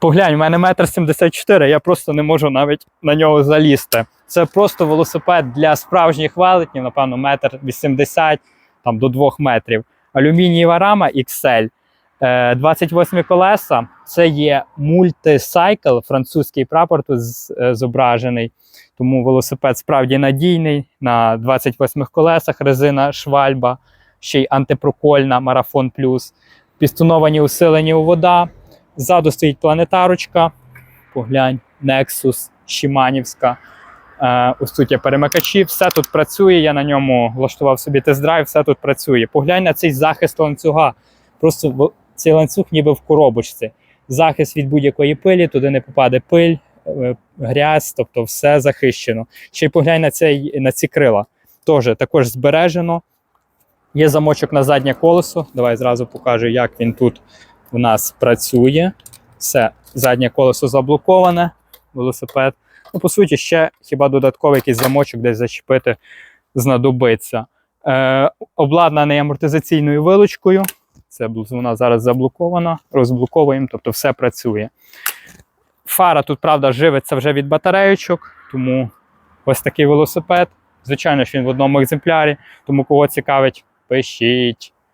Поглянь, у мене метр 74, я просто не можу навіть на нього залізти. Це просто велосипед для справжніх велетнів, напевно, метр 80 там, до 2 метрів. Алюмінієва рама XL. Е, 28 колеса. Це є мультисайкл, французький прапор тут е, зображений. Тому велосипед справді надійний на 28 колесах, резина швальба, ще й антипрокольна, марафон плюс, пістоновані усилені у вода. Ззаду стоїть планетарочка. Поглянь, Nexus, Шиманівська. Е, ось тут є перемикачі, все тут працює. Я на ньому влаштував собі тест-драйв, все тут працює. Поглянь на цей захист ланцюга. Просто цей ланцюг ніби в коробочці. Захист від будь-якої пилі, туди не попаде пиль, е, грязь, тобто все захищено. Ще й поглянь на, цей, на ці крила. Тоже, також збережено. Є замочок на заднє колесо. Давай зразу покажу, як він тут у нас працює. Все, заднє колесо заблоковане, велосипед. Ну, по суті, ще хіба додатковий якийсь замочок десь зачепити знадобиться. Е, обладнаний амортизаційною вилочкою. Це вона зараз заблокована, розблоковуємо, тобто все працює. Фара тут, правда, живиться вже від батарейочок, тому ось такий велосипед. Звичайно ж, він в одному екземплярі, тому кого цікавить, пишіть.